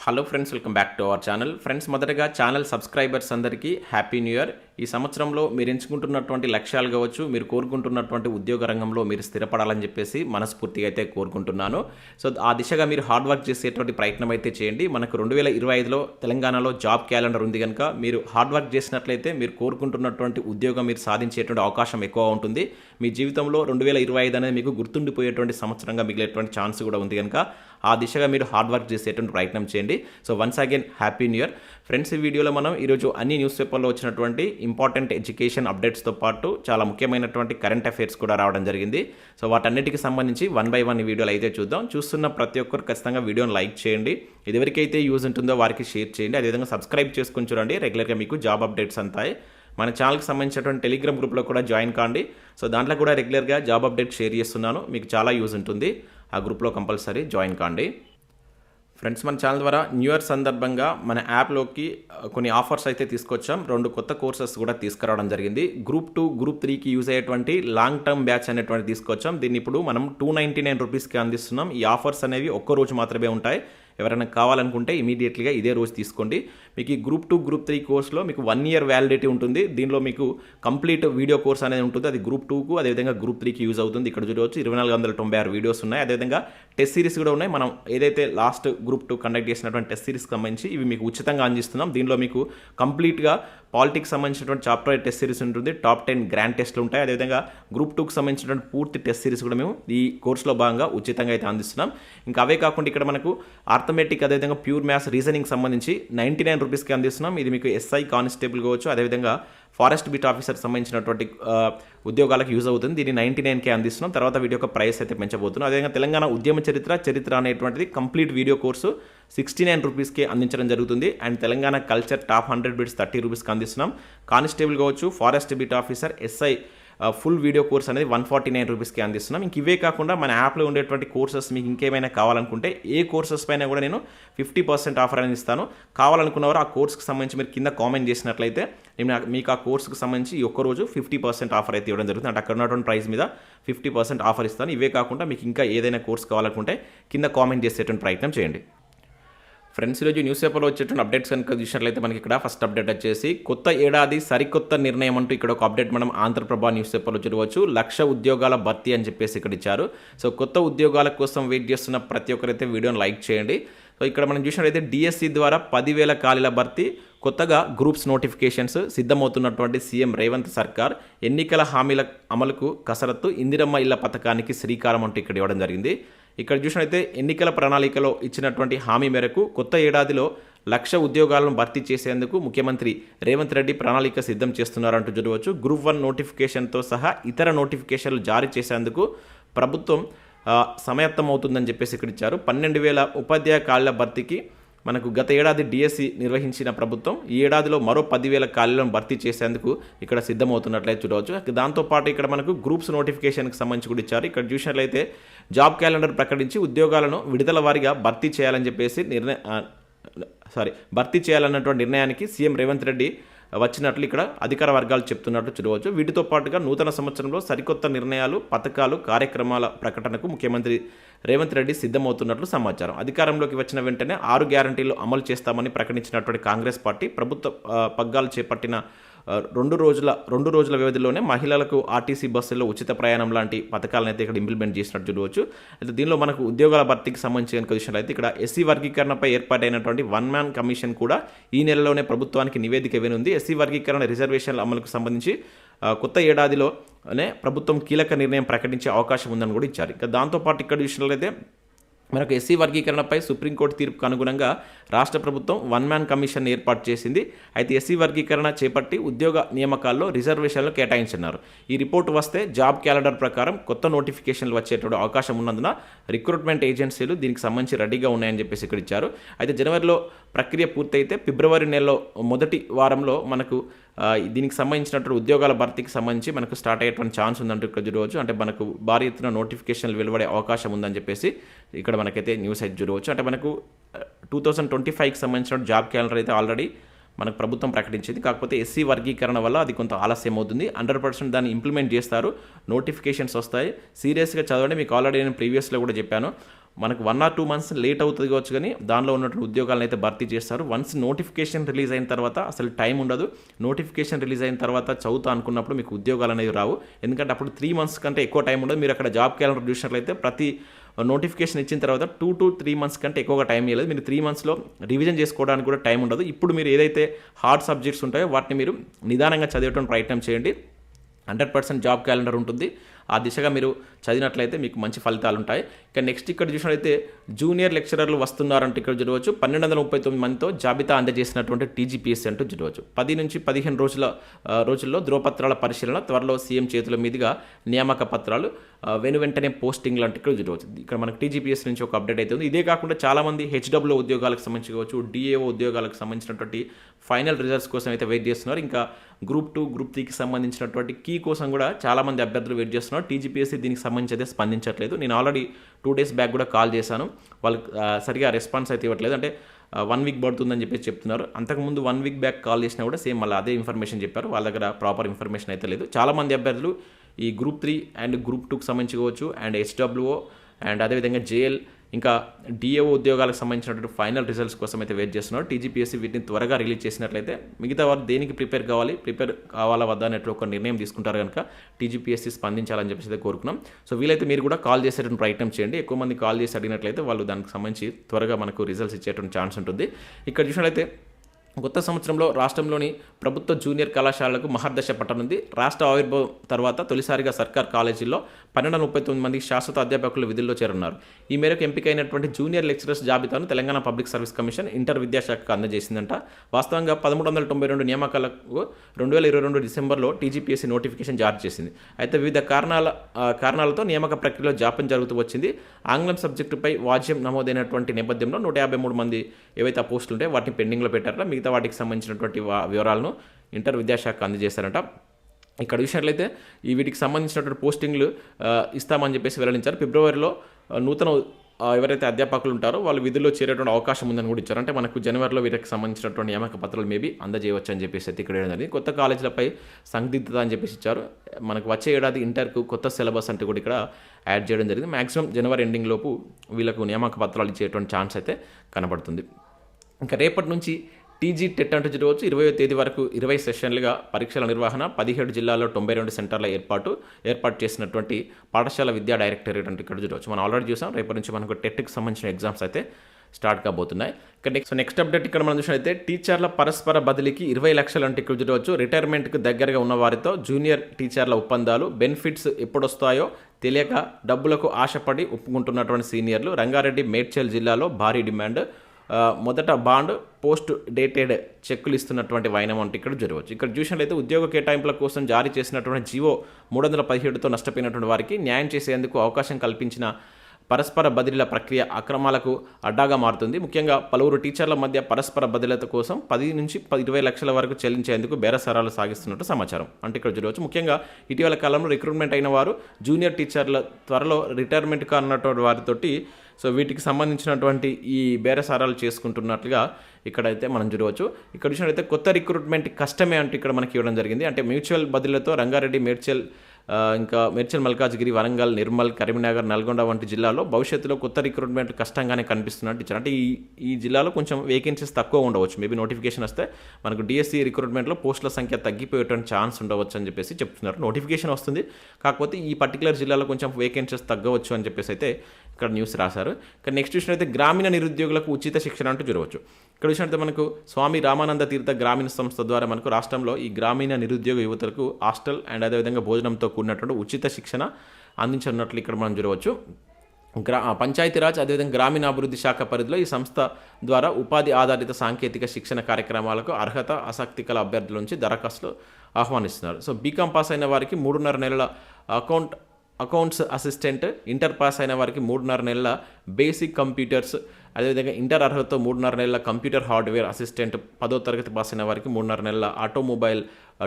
Hello friends welcome back to our channel friends మొదటగా channel subscribers అందరికీ happy new year ఈ సంవత్సరంలో మీరు ఎంచుకుంటున్నటువంటి లక్ష్యాలు కావచ్చు మీరు కోరుకుంటున్నటువంటి ఉద్యోగ రంగంలో మీరు స్థిరపడాలని చెప్పేసి మనస్ఫూర్తిగా అయితే కోరుకుంటున్నాను. సో ఆ దిశగా మీరు హార్డ్ వర్క్ చేసేటువంటి ప్రయత్నం అయితే చేయండి. మనకు రెండు వేల ఇరవై ఐదులో తెలంగాణలో జాబ్ క్యాలెండర్ ఉంది కనుక మీరు హార్డ్ వర్క్ చేసినట్లయితే మీరు కోరుకుంటున్నటువంటి ఉద్యోగం మీరు సాధించేటువంటి అవకాశం ఎక్కువ ఉంటుంది. మీ జీవితంలో రెండు వేల ఇరవై ఐదు అనేది మీకు గుర్తుండిపోయేటువంటి సంవత్సరంగా మిగిలేటువంటి ఛాన్స్ కూడా ఉంది కనుక ఆ దిశగా మీరు హార్డ్ వర్క్ చేసేటువంటి ప్రయత్నం చేయండి. So once again happy new year friends ఈ వీడియోలో మనం ఈరోజు అన్ని న్యూస్ పేపర్లో వచ్చినటువంటి ఇంపార్టెంట్ ఎడ్యుకేషన్ అప్డేట్స్తో పాటు చాలా ముఖ్యమైనటువంటి కరెంట్ అఫైర్స్ కూడా రావడం జరిగింది. సో వాటన్నిటికి సంబంధించి వన్ బై వన్ ఈ అయితే చూద్దాం. చూస్తున్న ప్రతి ఒక్కరు ఖచ్చితంగా వీడియోని లైక్ చేయండి. ఇదివరకైతే యూజ్ ఉంటుందో వారికి షేర్ చేయండి. అదేవిధంగా సబ్స్క్రైబ్ చేసుకుని చూడండి. రెగ్యులర్గా మీకు జాబ్ అప్డేట్స్ అంతాయి. మన ఛానల్కి సంబంధించినటువంటి టెలిగ్రామ్ గ్రూప్లో కూడా జాయిన్ కాండి. సో దాంట్లో కూడా రెగ్యులర్గా జాబ్ అప్డేట్ షేర్ చేస్తున్నాను. మీకు చాలా యూజ్ ఉంటుంది. ఆ గ్రూప్లో కంపల్సరీ జాయిన్ కాండి. ఫ్రెండ్స్ మన ఛానల్ ద్వారా న్యూ ఇయర్ సందర్భంగా మన యాప్లోకి కొన్ని ఆఫర్స్ అయితే తీసుకొచ్చాం. రెండు కొత్త కోర్సెస్ కూడా తీసుకురావడం జరిగింది. గ్రూప్ టూ గ్రూప్ త్రీకి యూజ్ అయ్యేటువంటి లాంగ్ టర్మ్ బ్యాచ్ అనేటువంటి తీసుకొచ్చాం. దీన్ని ఇప్పుడు మనం టూ నైంటీ నైన్ రూపీస్కి అందిస్తున్నాం. ఈ ఆఫర్స్ అనేవి ఒక్క రోజు మాత్రమే ఉంటాయి. ఎవరైనా కావాలనుకుంటే ఇమీడియట్లీగా ఇదే రోజు తీసుకోండి. మీకు ఈ గ్రూప్ టూ గ్రూప్ త్రీ కోర్స్లో మీకు వన్ ఇయర్ వ్యాలిడిటీ ఉంటుంది. దీనిలో మీకు కంప్లీట్ వీడియో కోర్స్ అనేది ఉంటుంది. అది గ్రూప్ టూకు అదేవిధంగా గ్రూప్ త్రీకి యూజ్ అవుతుంది. ఇక్కడ చూడవచ్చు ఇరవై నాలుగు వందల తొంభై ఆరు వీడియోస్ ఉన్నాయి. అదేవిధంగా టెస్ట్ సిరీస్ కూడా ఉన్నాయి. మనం ఏదైతే లాస్ట్ గ్రూప్ టూ కండక్ట్ చేసినటువంటి టెస్ట్ సిరీస్కి సంబంధించి ఇవి మీకు ఉచితంగా అందిస్తున్నాం. దీనిలో మీకు కంప్లీట్గా పాలిటిక్స్ సంబంధించినటువంటి చాప్టర్ టెస్ట్ సిరీస్ ఉంటుంది. టాప్ టెన్ గ్రాండ్ టెస్ట్లు ఉంటాయి. అదేవిధంగా గ్రూప్ టూకి సంబంధించినటువంటి పూర్తి టెస్ట్ సిరీస్ కూడా మేము ఈ కోర్సులో భాగంగా ఉచితంగా అయితే అందిస్తున్నాం. ఇంకా అవే కాకుండా ఇక్కడ మనకు ఆర్థమెటిక్ అదేవిధంగా ప్యూర్ మ్యాథ్స్ రీజనింగ్ సంబంధించి నైంటీ నైన్ రూపీస్కి అందిస్తున్నాం ఇది మీకు ఎస్ఐ కానిస్టేబుల్ కావచ్చు. అదేవిధంగా ఫారెస్ట్ బీట్ ఆఫీసర్ సంబంధించినటువంటి ఉద్యోగాలకు యూజ్ అవుతుంది. దీన్ని నైంటీ నైన్కే అందిస్తున్నాం. తర్వాత వీడియో యొక్క ప్రైస్ అయితే పెంచబోతున్నాం. అదేవిధంగా తెలంగాణ ఉద్యమ చరిత్ర చరిత్ర అనేటువంటిది complete video course sixty nine రూపీస్కే అందించడం జరుగుతుంది. And Telangana culture top hundred bits thirty రూపీస్కి అందిస్తున్నాం. కానిస్టేబుల్ కావచ్చు forest beat officer SI full video course అనేది వన్ ఫార్టీ నైన్ రూపీస్కి అందిస్తున్నాం. ఇంక ఇవే కాకుండా మన యాప్లో ఉండేటువంటి కోర్సెస్ మీకు ఇంకేమైనా కావాలనుకుంటే ఏ కోర్సెస్ పైన కూడా నేను ఫిఫ్టీ పర్సెంట్ ఆఫర్ అనేది ఇస్తాను. కావాలనుకున్నవారు ఆ కోర్స్కి సంబంధించి మీరు కింద కామెంట్ చేసినట్లయితే నేను మీకు ఆ కోర్స్కి సంబంధించి ఒక్కరోజు రోజు ఫిఫ్టీ పర్సెంట్ ఆఫర్ అయితే ఇవ్వడం జరుగుతుంది. అంటే అక్కడ ఉన్నటువంటి ప్రైస్ మీద ఫిఫ్టీ పర్సెంట్ ఆఫర్ ఇస్తాను. ఇవే కాకుండా మీకు ఇంకా ఏదైనా కోర్స్ కావాలనుకుంటే కింద కామెంట్ చేసేటువంటి ప్రయత్నం చేయండి. ఫ్రెండ్స్ ఈరోజు న్యూస్ పేపర్లో వచ్చేటువంటి అప్డేట్స్ కనుక చూసినట్లయితే మనకి ఇక్కడ ఫస్ట్ అప్డేట్ వచ్చేసి కొత్త ఏడాది సరికొత్త నిర్ణయం అంటూ ఇక్కడ ఒక అప్డేట్ మనం ఆంధ్రప్రభ న్యూస్ పేపర్లో చూడవచ్చు. లక్ష ఉద్యోగాల భర్తీ అని చెప్పేసి ఇక్కడ ఇచ్చారు. సో కొత్త ఉద్యోగాల కోసం వెయిట్ చేస్తున్న ప్రతి ఒక్కరైతే వీడియోని లైక్ చేయండి. సో ఇక్కడ మనం చూసినట్లయితే డిఎస్సి ద్వారా పదివేల ఖాళీల భర్తీ కొత్తగా గ్రూప్స్ నోటిఫికేషన్స్ సిద్ధమవుతున్నటువంటి సీఎం రేవంత్ సర్కార్ ఎన్నికల హామీల అమలుకు కసరత్తు ఇందిరమ్మ ఇళ్ళ పథకానికి శ్రీకారం అంటూ ఇక్కడ ఇవ్వడం జరిగింది. ఇక్కడ చూసినట్లయితే ఎన్నికల ప్రణాళికలో ఇచ్చినటువంటి హామీ మేరకు కొత్త ఏడాదిలో లక్ష ఉద్యోగాలను భర్తీ చేసేందుకు ముఖ్యమంత్రి రేవంత్ రెడ్డి ప్రణాళిక సిద్ధం చేస్తున్నారంటూ చూడవచ్చు. గ్రూప్ వన్ నోటిఫికేషన్తో సహా ఇతర నోటిఫికేషన్లు జారీ చేసేందుకు ప్రభుత్వం ఆ, అవుతుందని చెప్పేసి ఇక్కడ ఇచ్చారు. పన్నెండు వేల ఉపాధ్యాయ కాళ్ళ భర్తీకి మనకు గత ఏడాది డిఎస్సి నిర్వహించిన ప్రభుత్వం ఈ ఏడాదిలో మరో పదివేల ఖాళీలను భర్తీ చేసేందుకు ఇక్కడ సిద్ధమవుతున్నట్లయితే చూడవచ్చు. దాంతోపాటు ఇక్కడ మనకు గ్రూప్స్ నోటిఫికేషన్కి సంబంధించి కూడా ఇచ్చారు. ఇక్కడ చూసినట్లయితే జాబ్ క్యాలెండర్ ప్రకటించి ఉద్యోగాలను విడుదల వారీగా భర్తీ చేయాలని చెప్పేసి నిర్ణయ సారీ భర్తీ చేయాలన్నటువంటి నిర్ణయానికి సీఎం రేవంత్ రెడ్డి వచ్చినట్లు ఇక్కడ అధికార వర్గాలు చెప్తున్నట్లు చూడవచ్చు. వీటితో పాటుగా నూతన సంవత్సరంలో సరికొత్త నిర్ణయాలు పథకాలు కార్యక్రమాల ప్రకటనకు ముఖ్యమంత్రి రేవంత్ రెడ్డి సిద్ధమవుతున్నట్లు సమాచారం. అధికారంలోకి వచ్చిన వెంటనే ఆరు గ్యారంటీలు అమలు చేస్తామని ప్రకటించినటువంటి కాంగ్రెస్ పార్టీ ప్రభుత్వ పగ్గాలు చేపట్టిన రెండు రోజుల రెండు రోజుల వ్యవధిలోనే మహిళలకు ఆర్టీసీ బస్సుల్లో ఉచిత ప్రయాణం లాంటి పథకాలను అయితే ఇక్కడ ఇంప్లిమెంట్ చేసినట్టు చూడవచ్చు. అయితే దీనిలో మనకు ఉద్యోగాల భర్తీకి సంబంధించిన కనుక అయితే ఇక్కడ ఎస్సీ వర్గీకరణపై ఏర్పాటైనటువంటి వన్ మ్యాన్ కమిషన్ కూడా ఈ నెలలోనే ప్రభుత్వానికి నివేదిక ఇవ్వనుంది. ఎస్సీ వర్గీకరణ రిజర్వేషన్ల అమలుకు సంబంధించి కొత్త ఏడాదిలోనే ప్రభుత్వం కీలక నిర్ణయం ప్రకటించే అవకాశం ఉందని కూడా ఇచ్చారు. ఇక దాంతోపాటు ఇక్కడ విషయంలో అయితే మనకు ఎస్సీ వర్గీకరణపై సుప్రీంకోర్టు తీర్పుకు అనుగుణంగా రాష్ట్ర ప్రభుత్వం వన్ మ్యాన్ కమిషన్ ఏర్పాటు చేసింది. అయితే ఎస్సీ వర్గీకరణ చేపట్టి ఉద్యోగ నియామకాల్లో రిజర్వేషన్లు కేటాయించున్నారు ఈ రిపోర్టు వస్తే జాబ్ క్యాలెండర్ ప్రకారం కొత్త నోటిఫికేషన్లు వచ్చేటువంటి అవకాశం ఉన్నందున రిక్రూట్మెంట్ ఏజెన్సీలు దీనికి సంబంధించి రెడీగా ఉన్నాయని చెప్పేసి ఇక్కడ ఇచ్చారు. అయితే జనవరిలో ప్రక్రియ పూర్తయితే ఫిబ్రవరి నెలలో మొదటి వారంలో మనకు దీనికి సంబంధించినటువంటి ఉద్యోగాల భర్తీకి సంబంధించి మనకు స్టార్ట్ అయ్యేటువంటి ఛాన్స్ ఉందంటూ ఇక్కడ చూడవచ్చు. అంటే మనకు భారీ ఎత్తున నోటిఫికేషన్లు వెలువడే అవకాశం ఉందని చెప్పేసి ఇక్కడ మనకైతే న్యూస్ అయితే చూడవచ్చు. అంటే మనకు టూ థౌసండ్ ట్వంటీ ఫైవ్కి సంబంధించిన జాబ్ క్యాలెండర్ అయితే ఆల్రెడీ మనకు ప్రభుత్వం ప్రకటించింది. కాకపోతే ఎస్సీ వర్గీకరణ వల్ల అది కొంత ఆలస్యం అవుతుంది. హండ్రెడ్ పర్సెంట్ దాన్ని ఇంప్లిమెంట్ చేస్తారు. నోటిఫికేషన్స్ వస్తాయి. సీరియస్గా చదవండి. మీకు ఆల్రెడీ నేను ప్రీవియస్లో కూడా చెప్పాను. మనకు one or two months late అవుతుంది కావచ్చు కానీ దానిలో ఉన్నటువంటి ఉద్యోగాలను అయితే భర్తీ చేస్తారు. వన్స్ నోటిఫికేషన్ రిలీజ్ అయిన తర్వాత అసలు టైం ఉండదు. నోటిఫికేషన్ రిలీజ్ అయిన తర్వాత చదువుతా అనుకున్నప్పుడు మీకు ఉద్యోగాలు అనేవి రావు. ఎందుకంటే అప్పుడు త్రీ మంత్స్ కంటే ఎక్కువ టైం ఉండదు. మీరు అక్కడ జాబ్ క్యాలెండర్ చూసినట్లయితే ప్రతి నోటిఫికేషన్ ఇచ్చిన తర్వాత టూ టు త్రీ మంత్స్ కంటే ఎక్కువగా టైం ఇవ్వలేదు మీరు త్రీ మంత్స్లో రివిజన్ చేసుకోవడానికి కూడా టైం ఉండదు. ఇప్పుడు మీరు ఏదైతే హార్డ్ సబ్జెక్ట్స్ ఉంటాయో వాటిని మీరు నిదానంగా చదివటం ప్రయత్నం చేయండి. హండ్రెడ్ పర్సెంట్ జాబ్ క్యాలెండర్ ఉంటుంది. ఆ దిశగా మీరు చదివినట్లయితే మీకు మంచి ఫలితాలు ఉంటాయి. ఇక నెక్స్ట్ ఇక్కడ చూసినట్లయితే జూనియర్ లెక్చరర్లు వస్తున్నారంటే ఇక్కడ చూడవచ్చు. పన్నెండు వందల ముప్పై తొమ్మిది మందితో జాబితా అందజేసినటువంటి టీజీపీఎస్సీ అంటూ చూడవచ్చు. పది నుంచి పదిహేను రోజుల రోజుల్లో ధ్రువపత్రాల పరిశీలన త్వరలో సీఎం చేతుల మీదుగా నియామక పత్రాలు వెను వెంటనే పోస్టింగ్ లాంటి ఇక్కడ చూడవచ్చు. ఇక్కడ మనకు టీజీపీఎస్ నుంచి ఒక అప్డేట్ అయితే ఉంది. ఇదే కాకుండా చాలామంది హెచ్డబ్ల్యూ ఉద్యోగాలకు సంబంధించి కావచ్చు డిఏఓ ఉద్యోగాలకు సంబంధించినటువంటి ఫైనల్ రిజల్ట్స్ కోసం అయితే వెయిట్ చేస్తున్నారు. ఇంకా గ్రూప్ టూ గ్రూప్ త్రీకి సంబంధించినటువంటి కీ కోసం కూడా చాలామంది అభ్యర్థులు వెయిట్ చేస్తున్నారు. టీజీపీఎస్సీ దీనికి సంబంధించి అయితే స్పందించట్లేదు. నేను ఆల్రెడీ టూ డేస్ బ్యాక్ కూడా కాల్ చేశాను. వాళ్ళకి సరిగా రెస్పాన్స్ అయితే ఇవ్వట్లేదు. అంటే వన్ వీక్ పడుతుందని చెప్పేసి చెప్తున్నారు. అంతకుముందు వన్ వీక్ బ్యాక్ కాల్ చేసినా కూడా సేమ్ మళ్ళీ అదే ఇన్ఫర్మేషన్ చెప్పారు. వాళ్ళ దగ్గర ప్రాపర్ ఇన్ఫర్మేషన్ అయితే లేదు. చాలామంది అభ్యర్థులు ఈ గ్రూప్ త్రీ అండ్ గ్రూప్ టూకి సంబంధించి కావచ్చు అండ్ హెచ్డబ్ల్యూఓ అండ్ అదేవిధంగా జేఎల్ ఇంకా డిఏఓ ఉద్యోగాలకు సంబంధించినటువంటి ఫైనల్ రిజల్ట్స్ కోసం అయితే వెయిట్ చేస్తున్నారు టీజీపీఎస్సీ వీటిని త్వరగా రిలీజ్ చేసినట్లయితే మిగతా వారు దేనికి ప్రిపేర్ కావాలి ప్రిపేర్ కావాలా వద్దా అనేటువంటి ఒక నిర్ణయం తీసుకుంటారు కనుక టీజీపీఎస్సీ స్పందించాలని చెప్పేసి అయితే కోరుకున్నాం. సో వీలైతే మీరు కూడా కాల్ చేసేటువంటి ప్రయత్నం చేయండి. ఎక్కువ మంది కాల్ చేసి అడిగినట్లయితే వాళ్ళు దానికి సంబంధించి త్వరగా మనకు రిజల్ట్స్ ఇచ్చేటువంటి ఛాన్స్ ఉంటుంది. ఇక్కడ చూసినట్లయితే కొత్త సంవత్సరంలో రాష్ట్రంలోని ప్రభుత్వ జూనియర్ కళాశాలలకు మహర్దశ పట్టనుంది. రాష్ట్ర ఆవిర్భావం తర్వాత తొలిసారిగా సర్కార్ కాలేజీల్లో పన్నెండు ముప్పై తొమ్మిది మంది శాశ్వత అధ్యాపకులు విధుల్లో చేరున్నారు. ఈ మేరకు ఎంపికైనటువంటి జూనియర్ లెక్చరర్స్ జాబితాను Telangana public service commission inter విద్యాశాఖకు అందజేసిందంట. వాస్తవంగా పదమూడు వందల తొంభై రెండు నియామకాలకు రెండు వేల ఇరవై రెండు డిసెంబర్లో టీజీపీఎస్సీ నోటిఫికేషన్ జారీ చేసింది. అయితే వివిధ కారణాల కారణాలతో నియామక ప్రక్రియలో జాప్యం జరుగుతూ వచ్చింది. ఆంగ్లం సబ్జెక్టుపై వాజ్యం నమోదైనటువంటి నేపథ్యంలో నూట యాభై మూడు మంది ఏవైతే పోస్టులు ఉంటాయో వాటిని పెండింగ్లో పెట్టారో మిగతా వాటికి సంబంధించినటువంటి వివరాలను ఇంటర్ విద్యాశాఖ అందజేశారంట. ఇక్కడ చూసినట్లయితే ఈ వీటికి సంబంధించినటువంటి పోస్టింగ్లు ఇస్తామని చెప్పేసి వెల్లడించారు. ఫిబ్రవరిలో నూతన ఎవరైతే అధ్యాపకులు ఉంటారో వాళ్ళు విధుల్లో చేరేటువంటి అవకాశం ఉందని కూడా ఇచ్చారు. అంటే మనకు జనవరిలో వీరికి సంబంధించినటువంటి నియామక పత్రాలు మేబీ అందజేయవచ్చు అని చెప్పేసి అయితే ఇక్కడ ఏం కొత్త కాలేజీలపై సందిగ్ధత అని చెప్పేసి ఇచ్చారు. మనకు వచ్చే ఏడాది ఇంటర్కు కొత్త సిలబస్ అంటే కూడా ఇక్కడ యాడ్ చేయడం జరిగింది. మాక్సిమం జనవరి ఎండింగ్ లోపు వీళ్ళకు నియామక పత్రాలు ఇచ్చేటువంటి ఛాన్స్ అయితే కనబడుతుంది. ఇంకా రేపటి నుంచి టీజీ టెట్ అంటూ జరగవచ్చు. ఇరవై తేదీ వరకు ఇరవై సెషన్లుగా పరీక్షల నిర్వహణ పదిహేడు జిల్లాల్లో తొంభై రెండు సెంటర్ల ఏర్పాటు ఏర్పాటు చేసినటువంటి పాఠశాల విద్యా డైరెక్టరేట్ అంటే ఇక్కడ చూడవచ్చు మనం ఆల్రెడీ చూసాం రేపటి నుంచి మనకు టెట్కి సంబంధించిన ఎగ్జామ్స్ అయితే స్టార్ట్ కాబోతున్నాయి. ఇక్కడ నెక్స్ట్ నెక్స్ట్ అప్డేట్ ఇక్కడ మనం చూసినట్లయితే టీచర్ల పరస్పర బదిలీకి ఇరవై లక్షలు అంటే ఇక్కడ చూడవచ్చు రిటైర్మెంట్కి దగ్గరగా ఉన్న వారితో జూనియర్ టీచర్ల ఒప్పందాలు బెనిఫిట్స్ ఎప్పుడు వస్తాయో తెలియక డబ్బులకు ఆశపడి ఒప్పుకుంటున్నటువంటి సీనియర్లు రంగారెడ్డి మేడ్చల్ జిల్లాలో భారీ డిమాండ్. మొదట బాండ్ పోస్ట్ డేటెడ్ చెక్కులు ఇస్తున్నటువంటి వైనమౌంట్ అంటే ఇక్కడ జరగవచ్చు. ఇక్కడ చూసినట్లయితే ఉద్యోగ కేటాయింపుల కోసం జారీ చేసినటువంటి జీవో మూడు వందల పదిహేడుతో నష్టపోయినటువంటి వారికి న్యాయం చేసేందుకు అవకాశం కల్పించిన పరస్పర బదిలీల ప్రక్రియ అక్రమాలకు అడ్డాగా మారుతుంది. ముఖ్యంగా పలువురు టీచర్ల మధ్య పరస్పర బదిలీత కోసం పది నుంచి పది ఇరవై లక్షల వరకు చెల్లించేందుకు బేరసారాలు సాగిస్తున్నట్టు సమాచారం అంటే ఇక్కడ చూడవచ్చు ముఖ్యంగా ఇటీవల కాలంలో రిక్రూట్మెంట్ అయిన వారు జూనియర్ టీచర్ల త్వరలో రిటైర్మెంట్ కానున్నటువంటి వారితోటి సో వీటికి సంబంధించినటువంటి ఈ బేరసారాలు చేసుకుంటున్నట్లుగా ఇక్కడైతే మనం చూడవచ్చు. ఇక్కడ చూసినట్లయితే కొత్త రిక్రూట్మెంట్ కష్టమే అంటే ఇక్కడ మనకి ఇవ్వడం జరిగింది. అంటే మ్యూచువల్ బదిలీలతో రంగారెడ్డి మేడ్చల్ ఇంకా మేడ్చల్ మల్కాజ్గిరి వరంగల్ నిర్మల్ కరీంనగర్ నల్గొండ వంటి జిల్లాలో భవిష్యత్తులో కొత్త రిక్రూట్మెంట్ కష్టంగానే కనిపిస్తున్నట్టు ఇచ్చారు. అంటే ఈ ఈ జిల్లాలో కొంచెం వేకెన్సీస్ తక్కువ ఉండవచ్చు. మేబీ నోటిఫికేషన్ వస్తే మనకు డిఎస్సి రిక్రూట్మెంట్లో పోస్టుల సంఖ్య తగ్గిపోయేటువంటి ఛాన్స్ ఉండవచ్చు అని చెప్పేసి చెప్తున్నారు. నోటిఫికేషన్ వస్తుంది. కాకపోతే ఈ పర్టికులర్ జిల్లాలో కొంచెం వేకెన్సీస్ తగ్గవచ్చు అని చెప్పేసి అయితే ఇక్కడ న్యూస్ రాశారు. ఇక్కడ నెక్స్ట్ చూసినట్లయితే గ్రామీణ నిరుద్యోగులకు ఉచిత శిక్షణ అంటూ చూడవచ్చు. ఇక్కడ అయితే మనకు స్వామి రామానంద తీర్థ గ్రామీణ సంస్థ ద్వారా మనకు రాష్ట్రంలో ఈ గ్రామీణ నిరుద్యోగ యువతలకు హాస్టల్ అండ్ అదేవిధంగా భోజనంతో కూడినటువంటి ఉచిత శిక్షణ అందించనున్నట్లు ఇక్కడ మనం చూడవచ్చు. గ్రా పంచాయతీరాజ్ అదేవిధంగా గ్రామీణాభివృద్ధి శాఖ పరిధిలో ఈ సంస్థ ద్వారా ఉపాధి ఆధారిత సాంకేతిక శిక్షణ కార్యక్రమాలకు అర్హత ఆసక్తి కల అభ్యర్థుల నుంచి దరఖాస్తులు ఆహ్వానిస్తున్నారు. సో బీకాం పాస్ అయిన వారికి మూడున్నర నెలల account accounts assistant inter pass అయిన వారికి మూడున్నర నెలల బేసిక్ కంప్యూటర్స్ అదేవిధంగా ఇంటర్ అర్హతతో మూడున్నర నెలల కంప్యూటర్ హార్డ్వేర్ అసిస్టెంట్ పదో తరగతి పాస్ అయిన వారికి మూడున్నర నెలల ఆటోమొబైల్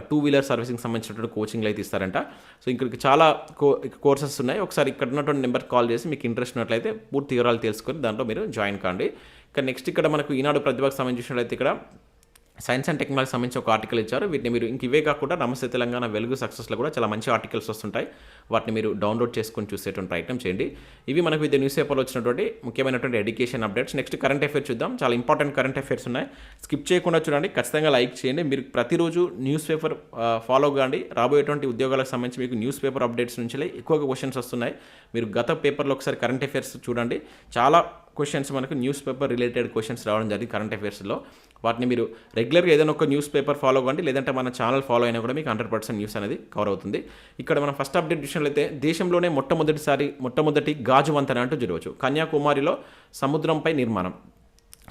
టూ వీలర్ సర్వీసింగ్ సంబంధించినటువంటి కోచింగ్లు అయితే ఇస్తారంట. సో ఇక్కడికి చాలా కో కోర్సెస్ ఉన్నాయి. ఒకసారి ఇక్కడ ఉన్నటువంటి నెంబర్కి కాల్ చేసి మీకు ఇంట్రెస్ట్ ఉన్నట్లయితే పూర్తి వివరాలు తెలుసుకొని దాంట్లో మీరు జాయిన్ కాండి. ఇక నెక్స్ట్ ఇక్కడ మనకు ఈనాడు ప్రతిభకు సంబంధించినట్లయితే ఇక్కడ సైన్స్ అండ్ టెక్నాలజీ సంబంధించి ఒక ఆర్టికల్ ఇచ్చారు. వీటిని మీరు ఇంక ఇవే కాకుండా నమస్తే తెలంగాణ వెలుగు సక్సెస్లో కూడా చాలా మంచి ఆర్టికల్స్ వస్తుంటాయి. వాటిని మీరు డౌన్లోడ్ చేసుకొని చూసేటువంటి ప్రయత్నం చేయండి. ఇవి మనకు ఇది న్యూస్ పేపర్లో వచ్చినటువంటి ముఖ్యమైనటువంటి education updates next current affairs చూద్దాం. చాలా ఇంపార్టెంట్ కరెంట్ అఫైర్స్ ఉన్నాయి. స్కిప్ చేయకుండా చూడండి. ఖచ్చితంగా లైక్ చేయండి. మీరు ప్రతిరోజు న్యూస్ పేపర్ ఫాలో కాండి. రాబోయేటువంటి ఉద్యోగాలకు సంబంధించి మీకు న్యూస్ పేపర్ అప్డేట్స్ నుంచి ఎక్కువగా క్వశ్చన్స్ వస్తున్నాయి. మీరు గత పేపర్లో ఒకసారి కరెంట్ అఫైర్స్ చూడండి. చాలా క్వశ్చన్స్ మనకు న్యూస్ పేపర్ రిలేటెడ్ క్వశ్చన్స్ రావడం జరిగింది కరెంట్ అఫైర్స్లో వాటిని మీరు రెగ్యులర్గా ఏదైనా ఒక న్యూస్ పేపర్ ఫాలో అవ్వండి. లేదంటే మన ఛానల్ ఫాలో అయినా కూడా మీకు హండ్రెడ్ పర్సెంట్ న్యూస్ అనేది కవర్ అవుతుంది. ఇక్కడ మనం ఫస్ట్ అప్డేట్ విషయంలో అయితే దేశంలోనే మొట్టమొదటిసారి మొట్టమొదటి గాజు వంతెన అంటూ జరగవచ్చు. కన్యాకుమారిలో సముద్రంపై నిర్మాణం.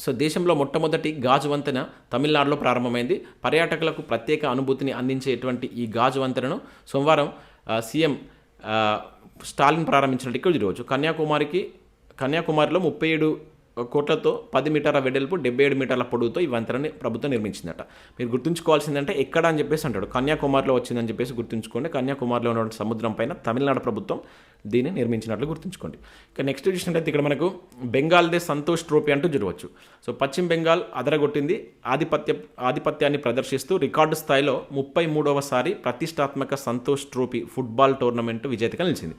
సో దేశంలో మొట్టమొదటి గాజు వంతెన తమిళనాడులో ప్రారంభమైంది. పర్యాటకులకు ప్రత్యేక అనుభూతిని అందించేటువంటి ఈ గాజు వంతెనను సోమవారం సీఎం స్టాలిన్ ప్రారంభించినట్టు ఇక్కడ ఈరోజు కన్యాకుమారికి కన్యాకుమారిలో ముప్పై ఏడు కోట్లతో పది మీటర్ల వెడల్పు డెబ్బై ఏడు మీటర్ల పొడవుతో ఈ వంతెనని ప్రభుత్వం నిర్మించిందట. మీరు గుర్తుంచుకోవాల్సిందంటే ఎక్కడ అని చెప్పేసి అంటాడు. కన్యాకుమారిలో వచ్చిందని చెప్పేసి గుర్తుంచుకోండి. కన్యాకుమారిలో ఉన్న సముద్రం పైన తమిళనాడు ప్రభుత్వం దీన్ని నిర్మించినట్లు గుర్తుంచుకోండి. ఇక నెక్స్ట్ చూసినట్టయితే ఇక్కడ మనకు బెంగాల్దే సంతోష్ ట్రోఫీ అంటూ జరగవచ్చు. సో పశ్చిమ బెంగాల్ అదరగొట్టింది. ఆధిపత్య ఆధిపత్యాన్ని ప్రదర్శిస్తూ రికార్డు స్థాయిలో ముప్పై మూడవసారి ప్రతిష్టాత్మక సంతోష్ ట్రోఫీ ఫుట్బాల్ టోర్నమెంట్ విజేతగా నిలిచింది.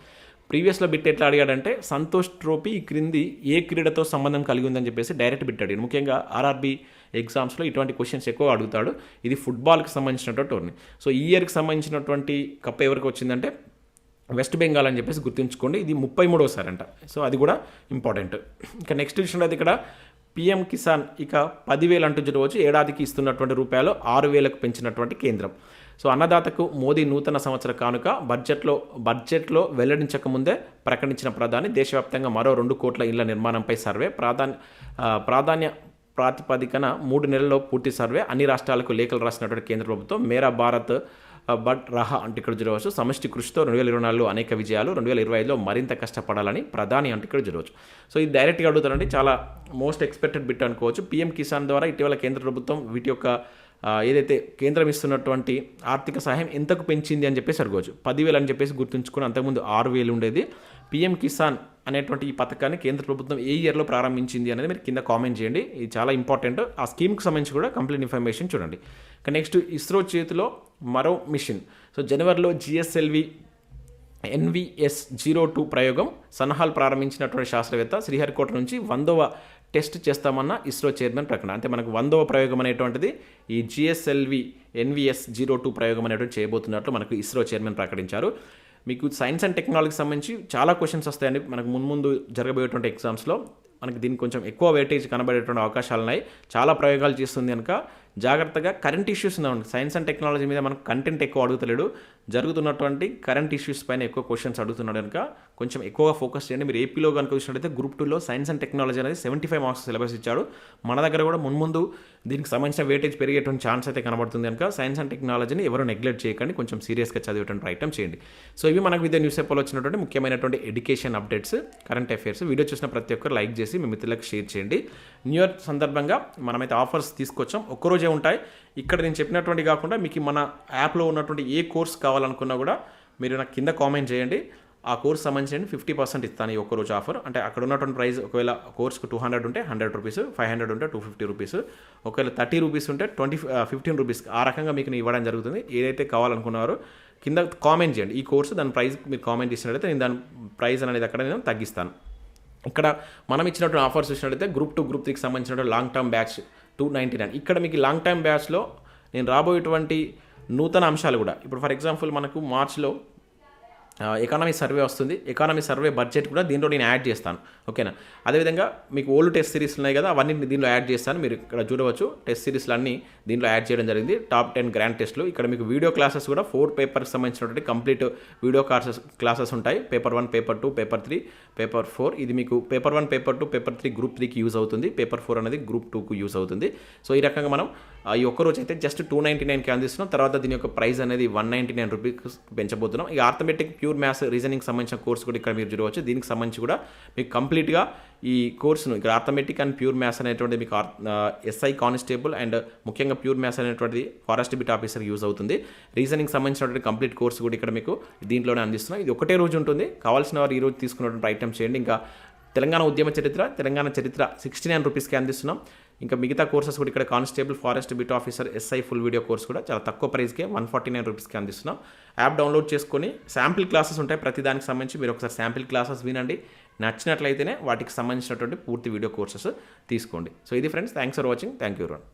ప్రీవియస్లో బిట్ ఎట్లా అడిగాడంటే సంతోష్ ట్రోఫీ ఈ క్రింది ఏ క్రీడతో సంబంధం కలిగి ఉందని చెప్పేసి డైరెక్ట్ బిట్ అడిగాడు. ముఖ్యంగా ఆర్ఆర్బీ ఎగ్జామ్స్లో ఇటువంటి క్వశ్చన్స్ ఎక్కువ అడుగుతాడు. ఇది ఫుట్బాల్కి సంబంధించినటువంటి టోర్నీ. సో ఈ ఇయర్కి సంబంధించినటువంటి కప్ ఎవరికి వచ్చిందంటే వెస్ట్ బెంగాల్ అని చెప్పేసి గుర్తుంచుకోండి. ఇది ముప్పై మూడోసారి అంట. సో అది కూడా ఇంపార్టెంట్. ఇంకా నెక్స్ట్ విషయంలో అయితే ఇక్కడ పిఎం కిసాన్ ఇక పదివేలు అంటూ చూడవచ్చు ఏడాదికి ఇస్తున్నటువంటి రూపాయలు ఆరు వేలకు పెంచినటువంటి కేంద్రం. సో అన్నదాతకు మోదీ నూతన సంవత్సర కానుక బడ్జెట్లో బడ్జెట్లో వెల్లడించక ముందే ప్రకటించిన ప్రధాని దేశవ్యాప్తంగా మరో రెండు కోట్ల ఇళ్ళ నిర్మాణంపై సర్వే. ప్రాధాన్య ప్రాధాన్య ప్రాతిపదికన మూడు నెలల్లో పూర్తి సర్వే. అన్ని రాష్ట్రాలకు లేఖలు రాసినటువంటి కేంద్ర ప్రభుత్వం మేరా భారత్ బట్ రహా అంటే ఇక్కడ చూడవచ్చు సమష్టి కృషితో రెండు వేల ఇరవై నాలుగులో అనేక విజయాలు రెండు వేల ఇరవై ఐదులో మరింత కష్టపడాలని ప్రధాని అంటే ఇక్కడ చూడవచ్చు సో ఇది డైరెక్ట్గా అడుగుతారండి చాలా మోస్ట్ ఎక్స్పెక్టెడ్ బిట్ అనుకోవచ్చు. పీఎం కిసాన్ ద్వారా ఇటీవల కేంద్ర ప్రభుత్వం వీటి యొక్క ఏదైతే కేంద్రం ఇస్తున్నటువంటి ఆర్థిక సహాయం ఎంతకు పెంచింది అని చెప్పేసి అడగవచ్చు. పదివేలు అని చెప్పేసి గుర్తుంచుకుని అంతకుముందు ఆరు వేలు ఉండేది. పీఎం కిసాన్ అనేటువంటి ఈ పథకాన్ని కేంద్ర ప్రభుత్వం ఏ ఇయర్లో ప్రారంభించింది అనేది మీరు కింద కామెంట్ చేయండి. ఇది చాలా ఇంపార్టెంట్. ఆ స్కీమ్కి సంబంధించి కూడా కంప్లీట్ ఇన్ఫర్మేషన్ చూడండి. నెక్స్ట్ ఇస్రో చేతిలో మరో మిషన్. సో జనవరిలో జిఎస్ఎల్వి ఎన్విఎస్ జీరో టూ ప్రయోగం సన్నాహాలు ప్రారంభించినటువంటి శాస్త్రవేత్త శ్రీహరికోట నుంచి వందవ టెస్ట్ చేస్తామన్న ఇస్రో చైర్మన్ ప్రకటన. అంటే మనకు వందవ ప్రయోగం అనేటువంటిది ఈ జిఎస్ఎల్వి ఎన్విఎస్ జీరో టూ ప్రయోగం అనేటువంటి చేయబోతున్నట్లు మనకు ఇస్రో చైర్మన్ ప్రకటించారు. మీకు సైన్స్ అండ్ టెక్నాలజీకి సంబంధించి చాలా క్వశ్చన్స్ వస్తాయండి. మనకు ముందు జరగబోయేటువంటి ఎగ్జామ్స్లో మనకి దీనికి కొంచెం ఎక్కువ వెయిటేజ్ కనబడేటువంటి అవకాశాలు ఉన్నాయి. చాలా ప్రయోగాలు చేస్తుంది కనుక జాగ్రత్తగా కరెంట్ ఇష్యూస్ ఉన్నాయి. సైన్స్ అండ్ టెక్నాలజీ మీద మనకు కంటెంట్ ఎక్కువ అడుగుతలేడు. జరుగుతున్నటువంటి కరెంట్ ఇష్యూస్ పైన ఎక్కువ క్వశ్చన్స్ అడుగుతున్నాడు కనుక కొంచెం ఎక్కువగా ఫోకస్ చేయండి. మీరు ఏపీలో కనుక చూసినట్లయితే గ్రూప్ టూలో సైన్స్ అండ్ టెక్నాలజీ అనేది సెవెంటీ ఫైవ్ మార్క్స్ సిలబస్ ఇచ్చాడు. మన దగ్గర కూడా మున్ముందు దీనికి సంబంధించిన వెయిటేజ్ పెరిగేటువంటి ఛాన్స్ అయితే కనబడుతుంది కనుక సైన్స్ అండ్ టెక్నాలజీని ఎవరు నెగ్లెక్ట్ చేయకండి. కొంచెం సీరియస్గా చదివేటువంటి ప్రయత్నం చేయండి. సో ఇవి మనకు విద్య న్యూస్ పేపర్లో వచ్చినటువంటి ముఖ్యమైనటువంటి education updates current affairs video చూసిన ప్రతి ఒక్కరు లైక్ చేసి మీ మిత్రులకు షేర్ చేయండి. న్యూ ఇయర్ సందర్భంగా మనమైతే ఆఫర్స్ తీసుకొచ్చాం. ఒక్కరోజే ఉంటాయి. ఇక్కడ నేను చెప్పినటువంటి కాకుండా మీకు మన యాప్లో ఉన్నటువంటి ఏ కోర్స్ కావాలనుకున్నా కూడా మీరు నాకు కింద కామెంట్ చేయండి. ఆ కోర్స్ సంబంధించి ఫిఫ్టీ పర్సెంట్ ఇస్తాను ఈ ఒక్కరోజు ఆఫర్. అంటే అక్కడ ఉన్నటువంటి ప్రైస్ ఒకవేళ కోర్స్కి టూ హండ్రెడ్ ఉంటే హండ్రెడ్ రూపీస్ ఫైవ్ హండ్రెడ్ ఉంటే టూ ఫిఫ్టీ రూపీస్ ఒకవేళ థర్టీ రూపీస్ ఉంటే ట్వంటీ ఫిఫ్టీన్ రూపీస్ ఆ రకంగా మీకు నేను ఇవ్వడం జరుగుతుంది. ఏదైతే కావాలనుకున్నారో కింద కామెంట్ చేయండి. ఈ కోర్సు దాని ప్రైస్ మీరు కామెంట్ ఇచ్చినట్లయితే నేను దాని ప్రైస్ అనేది అక్కడ నేను తగ్గిస్తాను. ఇక్కడ మనం ఇచ్చినటువంటి ఆఫర్స్ చూసినట్లయితే గ్రూప్ టు గ్రూప్ త్రీకి సంబంధించినటువంటి long term batch two ninety nine. ఇక్కడ మీకు లాంగ్ టైమ్ బ్యాచ్లో నేను రాబోయేటువంటి నూతన అంశాలు కూడా. ఇప్పుడు ఫర్ ఎగ్జాంపుల్ మనకు మార్చ్లో ఎకానమీ సర్వే వస్తుంది. ఎకానమీ సర్వే బడ్జెట్ కూడా దీంట్లో నేను యాడ్ చేస్తాను. ఓకేనా అదేవిధంగా మీకు ఓల్డ్ టెస్ట్ సిరీస్ ఉన్నాయి కదా అవన్నీ దీనిలో యాడ్ చేస్తాను. మీరు ఇక్కడ చూడవచ్చు టెస్ట్ సిరీస్లు అన్నీ దీంట్లో యాడ్ చేయడం జరిగింది. టాప్ టెన్ గ్రాండ్ టెస్ట్లు ఇక్కడ మీకు వీడియో క్లాసెస్ కూడా ఫోర్ పేపర్కి సంబంధించినటువంటి కంప్లీట్ వీడియో క్లాసెస్ క్లాసెస్ ఉంటాయి. Paper one paper two paper three paper four ఇది మీకు paper one paper two paper three group త్రీకి యూజ్ అవుతుంది. పేపర్ ఫోర్ అనేది గ్రూప్ టూకు యూజ్ అవుతుంది. సో ఈ రకంగా మనం ఈ ఒక్క రోజు అయితే జస్ట్ టూ నైంటీ నైన్కి అందిస్తున్నాం. తర్వాత దీని యొక్క ప్రైస్ అనేది వన్ నైంటీ నైన్ రూపీస్ పెంచబోతున్నాం. ఈ ఆర్థమెటిక్ ప్యూర్ మ్యాథ్స్ రీజనింగ్ సంబంధించిన కోర్స్ కూడా ఇక్కడ మీరు చూడవచ్చు. దీనికి సంబంధించి కూడా మీకు కంప్లీట్గా ఈ కోర్సును ఇక్కడ ఆర్థమెటిక్ అండ్ ప్యూర్ మ్యాథ్స్ అనేటువంటి మీకు ఎస్ఐ కానిస్టేబుల్ అండ్ ముఖ్యంగా ప్యూర్ మ్యాథ్స్ అనేటువంటిది ఫారెస్ట్ బిట్ ఆఫీసర్ యూజ్ అవుతుంది. రీజనింగ్ సంబంధించినటువంటి కంప్లీట్ కోర్స్ కూడా ఇక్కడ మీకు దీంట్లోనే అందిస్తున్నాం. ఇది ఒకటే రోజు ఉంటుంది. కావాల్సిన వారు ఈ రోజు తీసుకున్నటువంటి ఐటమ్ చేయండి. ఇంకా తెలంగాణ ఉద్యమ చరిత్ర తెలంగాణ చరిత్ర సిక్స్టీ నైన్ రూపీస్కి అందిస్తున్నాం. ఇంకా మిగతా కోర్సెస్ కూడా ఇక్కడ constable forest beat officer SI full video course కూడా చాలా తక్కువ ప్రైస్కే వన్ ఫార్టీ నైన్ రూపీస్కి అందిస్తున్నాం. యాప్ డౌన్లోడ్ చేసుకొని శాంపిల్ క్లాసెస్ ఉంటాయి ప్రతి దానికి సంబంధించి మీరు ఒకసారి శాంపిల్ క్లాసెస్ వినండి. నచ్చినట్లయితేనే వాటికి సంబంధించినటువంటి పూర్తి వీడియో కోర్సెస్ తీసుకోండి. సో ఇది friends thanks for watching. Thank you run